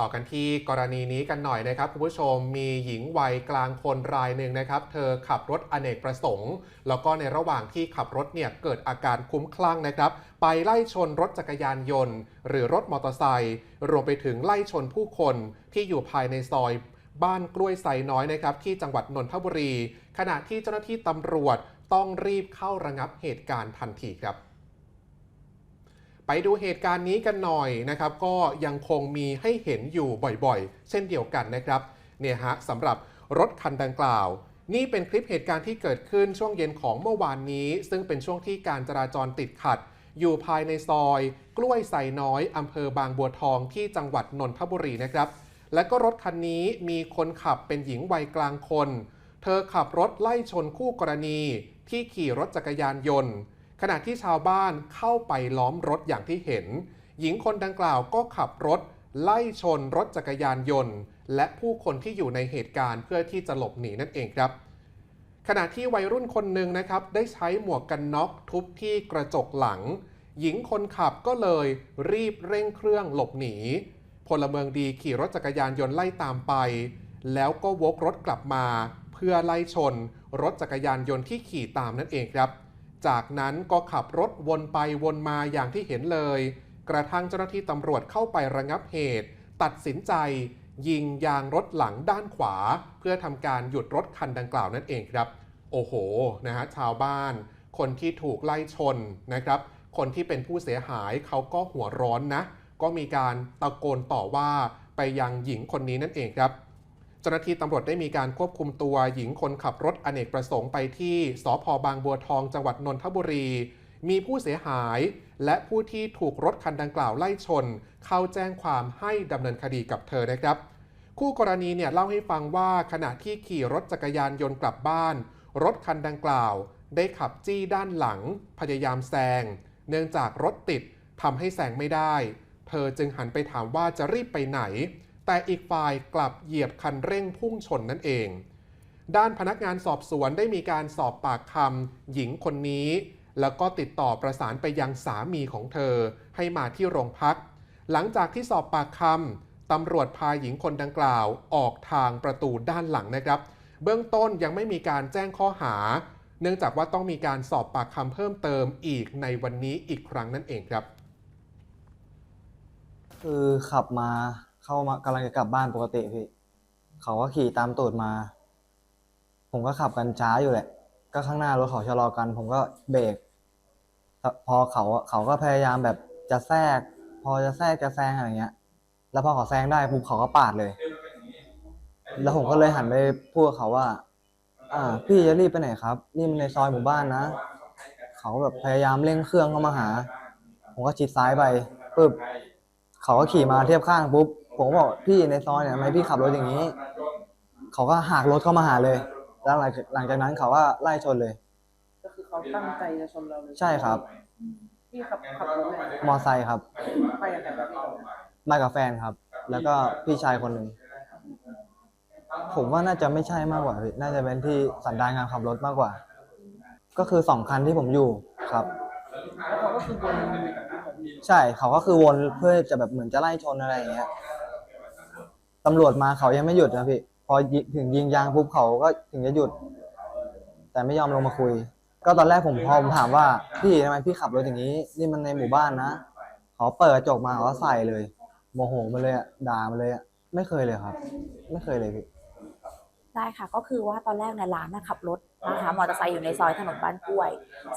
ต่อกันที่กรณีนี้กันหน่อยนะครับคุณผู้ชมมีหญิงวัยกลางคนรายหนึ่งนะครับ เธอขับรถอเนกประสงค์ แล้วก็ในระหว่างที่ขับรถเนี่ยเกิดอาการคุ้มคลั่งนะครับ ไปไล่ชนรถจักรยานยนต์ หรือรถมอเตอร์ไซค์รวมไปถึงไล่ชนผู้คนที่อยู่ภายในซอยบ้านกล้วยไซน้อยนะครับที่จังหวัดนนทบุรี ขณะที่เจ้าหน้าที่ตำรวจต้องรีบเข้าระงับเหตุการณ์ทันทีครับ ไปดูเหตุการณ์นี้กันหน่อยนะครับ ก็ยังคงมีให้เห็นอยู่บ่อยๆ เช่นเดียวกันนะครับเนี่ยฮะสำหรับรถคันดังกล่าว นี่เป็นคลิปเหตุการณ์ที่เกิดขึ้นช่วงเย็นของเมื่อวานนี้ ซึ่งเป็นช่วงที่การจราจรติดขัด อยู่ภายในซอย กล้วยไซน้อยอำเภอบางบัวทองที่จังหวัดนนทบุรีนะครับ และก็รถคันนี้มีคนขับเป็นหญิงวัยกลางคน เธอขับรถไล่ชนคู่กรณีที่ขี่รถจักรยานยนต์ ขณะที่ชาวบ้านเข้าไปล้อมรถอย่างที่เห็น หญิงคนดังกล่าวก็ขับรถ ไล่ชนรถจักรยานยนต์ และผู้คนที่อยู่ในเหตุการณ์เพื่อที่จะหลบหนีนั่นเองครับ ขณะที่วัยรุ่นคนหนึ่งนะครับได้ใช้หมวกกันน็อกทุบที่กระจกหลัง หญิงคนขับก็เลยรีบเร่งเครื่องหลบหนี พลเมืองดีขี่รถจักรยานยนต์ไล่ตามไป แล้วก็วกรถกลับมา เพื่อไล่ชน รถจักรยานยนต์ที่ขี่ตามนั่นเองครับ จากนั้นก็ขับรถวนไปวนมาอย่างที่เห็นเลย กระทั่งเจ้าหน้าที่ตำรวจเข้าไประงับเหตุ ตัดสินใจ ยิงยางรถหลังด้านขวา เพื่อทำการหยุดรถคันดังกล่าวนั่นเองครับ โอ้โหนะฮะชาวบ้าน คนที่ถูกไล่ชนนะครับ คนที่เป็นผู้เสียหายเขาก็หัวร้อนนะ ก็มีการตะโกนต่อว่าไปยังหญิงคนนี้นั่นเองครับ เจ้าหน้าที่ตำรวจได้มีการควบคุมตัวหญิงคนขับรถอเนกประสงค์ไปที่สพบางบัวทองจังหวัดนนทบุรี มีผู้เสียหาย และผู้ที่ถูกรถคันดังกล่าวไล่ชน เข้าแจ้งความให้ดำเนินคดีกับเธอนะครับ คู่กรณีเนี่ยเล่าให้ฟังว่าขณะที่ขี่รถจักรยานยนต์กลับบ้าน รถคันดังกล่าว ได้ขับจี้ด้านหลัง พยายามแซงเนื่องจากรถติดทำให้แซงไม่ได้ เธอจึงหันไปถามว่าจะรีบไปไหน แต่อีกฝ่ายกลับเหยียบคันเร่งพุ่งชนนั่นเอง ด้านพนักงานสอบสวนได้มีการสอบปากคำหญิงคนนี้ แล้วก็ติดต่อประสานไปยังสามีของเธอให้มาที่โรงพัก หลังจากที่สอบปากคำตำรวจพาหญิงคนดังกล่าวออกทางประตูด้านหลังนะครับ เบื้องต้นยังไม่มีการแจ้งข้อหา เนื่องจากว่าต้องมีการสอบปากคำเพิ่มเติมอีกในวันนี้อีกครั้งนั่นเองครับ คือขับมา เข้ามากำลังจะกลับบ้านปกติพี่ เขาก็ขี่ตามตูดมา ผมก็ขับกันช้าอยู่แหละ ก็ข้างหน้ารถเขาชะลอกัน ผมก็เบรกพอเขาเขาก็พยายามแบบจะแทรก พอจะแทรกจะแซงอะไรเงี้ย แล้วพอเขาแซงได้ปุ๊บเขาก็ปาดเลย แล้วผมก็เลยหันไปพูดกับเขาว่า อ่า พี่จะรีบไปไหนครับ นี่มันในซอยหมู่บ้านนะ เขาแบบพยายามเร่งเครื่องเข้ามาหา ผมก็ชิดซ้ายไปปุ๊บเขาก็ขี่มาเทียบข้างปุ๊บ ผมก็บอกพี่ในซอยเนี่ยทำไมพี่ขับรถอย่างนี้ เขาก็หักรถเข้ามาหาเลย แล้วหลังหลังจากนั้นเขาก็ไล่ชนเลย ก็คือเขาตั้งใจจะชนเราเลยใช่ครับ พี่ขับขับรถเลยมอไซค์ครับ ไปยังไงครับพี่มากับแฟนครับ แล้วก็พี่ชายคนหนึ่ง ผมว่าน่าจะไม่ใช่มากกว่าพี่น่าจะเป็นที่สันดานการขับรถมากกว่า ก็คือสองคันที่ผมอยู่ครับ แล้วเขาก็คือวนอยู่กับพี่ผมใช่เขาก็คือวนเพื่อจะแบบเหมือนจะไล่ชนอะไรอย่างเงี้ย ตำรวจมาเขายังไม่หยุดนะพี่ พอยิถึงยิงยางปุ๊บเขาก็ถึงจะหยุด แต่ไม่ยอมลงมาคุย ก็ตอนแรกผมพอผมถามว่าพี่ทำไมพี่ขับรถอย่างนี้ นี่มันในหมู่บ้านนะเขาเปิดกระจกมาเขาก็ใส่เลย โมโหมาเลยอะด่ามาเลยอะไม่เคยเลยครับ ไม่เคยเลยพี่ ได้ค่ะก็คือว่าตอนแรกเนี่ยร้านนะขับรถนะคะมอเตอร์ไซค์อยู่ในซอยถนนบ้านกล้วย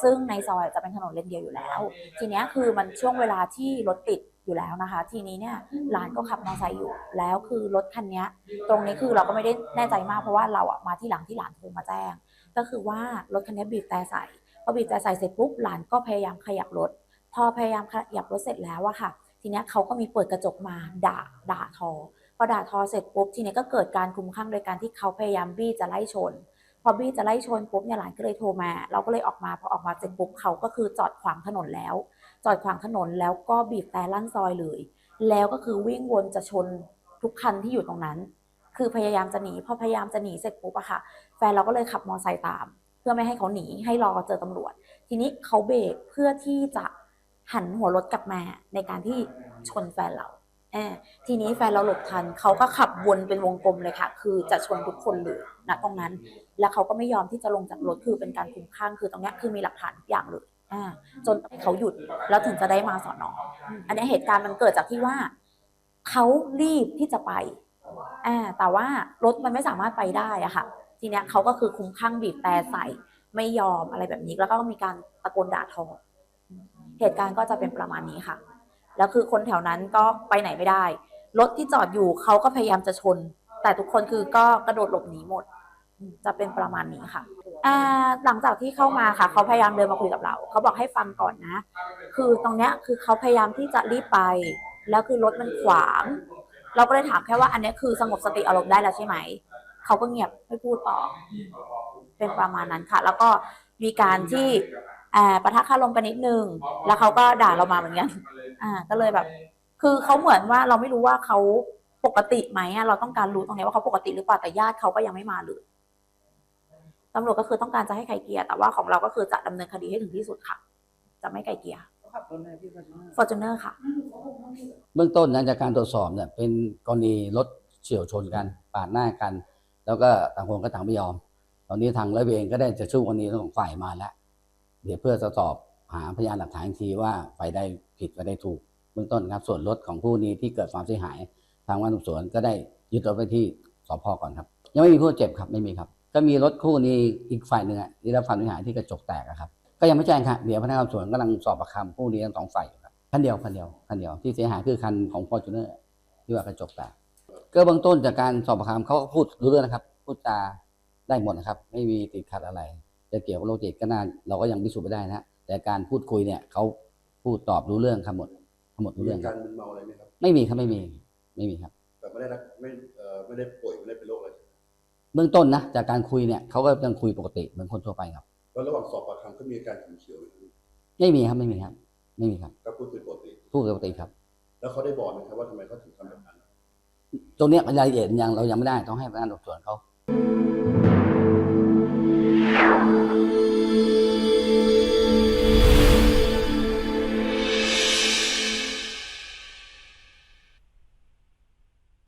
ซึ่งในซอยจะเป็นถนนเลนเดียวอยู่แล้ว ทีเนี้ยคือมันช่วงเวลาที่รถติด อยู่แล้วนะคะ ทีนี้เนี่ยร้านก็ขับมอเตอร์ไซค์อยู่ แล้วคือรถคันเนี้ยตรงนี้คือเราก็ไม่ได้แน่ใจมากเพราะว่าเราอะมาที่หลังที่หลานโทรมาแจ้ง ก็คือว่ารถคันนี้บีบแต่ใส่พอบีบแต่ใส่เสร็จปุ๊บหลานก็พยายามขยับรถ พอพยายามขยับรถเสร็จแล้วอะค่ะ ทีเนี้ยเขาก็มีเปิดกระจกมาด่าด่าทอพอด่าทอเสร็จปุ๊บทีนี้ก็เกิดการคลุมคลั่งโดยการที่เขาพยายามบี้จะไล่ชน พอบี้จะไล่ชนปุ๊บเนี่ยหลานก็เลยโทรมา เราก็เลยออกมาพอออกมาเสร็จปุ๊บเขาก็คือจอดขวางถนนแล้ว จอดขวางถนนแล้วก็บีบแต่ลั่นซอยเลย แล้วก็คือวิ่งวนจะชนทุกคันที่อยู่ตรงนั้น คือพยายามจะหนีพอพยายามจะหนีเสร็จปุ๊บอะค่ะ แฟนเราก็เลยขับมอไซค์ตาม เพื่อไม่ให้เขาหนีให้รอเจอตำรวจ ทีนี้เขาเบรกเพื่อที่จะหันหัวรถกลับมาในการที่ชนแฟนเราแอบทีนี้แฟนเราหลบทันเขาก็ขับวนเป็นวงกลมเลยค่ะ คือจะชนทุกคนเลยณตรงนั้น แล้วเขาก็ไม่ยอมที่จะลงจากรถคือเป็นการคุ้มคลั่งคือตรงนี้คือมีหลักฐานทุกอย่างเลย จนให้เขาหยุดแล้วถึงจะได้มาสอนออืมอันเนี้ยเหตุการณ์มันเกิดจากที่ว่าเขารีบที่จะไปอ่าแต่ว่ารถมันไม่สามารถไปได้อะค่ะ ทีเนี้ยเขาก็คือคลุ้มคลั่งบีบแต่ใส่ไม่ยอมอะไรแบบนี้แล้วก็มีการตะโกนด่าทออืมเหตุการณ์ก็จะเป็นประมาณนี้ค่ะ แล้วคือคนแถวนั้นก็ไปไหนไม่ได้ รถที่จอดอยู่เขาก็พยายามจะชน แต่ทุกคนคือก็กระโดดหลบหนีหมดอืม จะเป็นประมาณนี้ค่ะหลังจากที่เข้ามาค่ะ เขาพยายามเดินมาคุยกับเรา เขาบอกให้ฟังก่อนนะ คือตรงเนี้ยคือเขาพยายามที่จะรีบไป แล้วคือรถมันขวาง เราก็เลยถามแค่ว่าอันเนี้ยคือสงบสติอารมณ์ได้แล้วใช่ไหม เขาก็เงียบไม่พูดต่อ เป็นประมาณนั้นค่ะ แล้วก็มีการที่อ่าปะทะคารมกันนิดนึง แล้วเขาก็ด่าเรามาเหมือนกัน อ่า ก็เลยแบบ คือเขาเหมือนว่าเราไม่รู้ว่าเขาปกติไหมเราต้องการรู้ตรงนี้ว่าเขาปกติหรือเปล่าแต่ญาติเขาก็ยังไม่มาเลย ตำรวจก็คือต้องการจะให้ไกลเกลี่ยแต่ว่าของเราก็คือจะดำเนินคดีให้ถึงที่สุดค่ะ จะไม่ไกลเกลี่ยเขาขับรถอะไรพี่ฟอร์จูเนอร์ฟอร์จูเนอร์ค่ะ เบื้องต้นนะจากการตรวจสอบเนี่ยเป็นกรณีรถเฉียวชนกันปาดหน้ากัน แล้วก็ต่างคนก็ต่างไม่ยอม ตอนนี้ทางร้อยเวรก็ได้จะสู้กรณีทั้งสองฝ่ายมาแล้ว เดี๋ยวเพื่อจะสอบหาพยานหลักฐานอีกทีว่าฝ่ายใดผิดฝ่ายใดถูก เบื้องต้นครับส่วนรถของผู้นี้ที่เกิดความเสียหาย ทางวันสอบสวนก็ได้ยึดรถไว้ที่สพก่อนครับ ยังไม่มีผู้เจ็บครับไม่มีครับ ก็มีรถคู่นี้อีกฝ่ายหนึ่งอะที่ได้รับความเสียหายที่กระจกแตกอะครับ ก็ยังไม่แจ้งครับเดี๋ยวพนักงานสอบสวนกำลังสอบปากคำผู้นี้ทั้งสองฝ่ายอยู่ครับคันเดียวคันเดียวคันเดียวที่เสียหายคือคันของฟอร์จูเนอร์ที่ว่ากระจกแตกก็เบื้องต้นจากการสอบปากคำเขาก็พูดรู้เรื่องนะครับพูดจาได้หมดนะครับ ไม่มีติดขัดอะไรจะเกี่ยวกับโรคจิตก็น่าเราก็ยังพิสูจน์ไม่ได้นะฮะแต่การพูดคุยเนี่ยเขาพูดตอบรู้เรื่องครับหมดทั้งหมดรู้มีเรื่องคการับรมึนเมาอะไรไหมครับไม่มีครับไม่มีไม่มีครับ แต่ไม่ได้รักไม่เอ่อไม่ได้ป่วยไม่ได้เป็นโรคอะไร เบื้องต้นนะจากการคุยเนี่ยเขาก็ยังคุยปกติเหมือนคนทั่วไปครับแล้วระหว่างสอบปากคำก็มีอาการฉุนเฉียวไหมครับไม่มีครับไม่มีครับ ไม่มีครับก็พูดคุยปกติ พูดปกติครับ แล้วเขาได้บอกไหมครับว่าทำไมเขาถึงทำแบบนั้นตรงเนี้ยรายละเอียดยังเรายังไม่ได้ต้องให้พนักงานสอบสวนเขา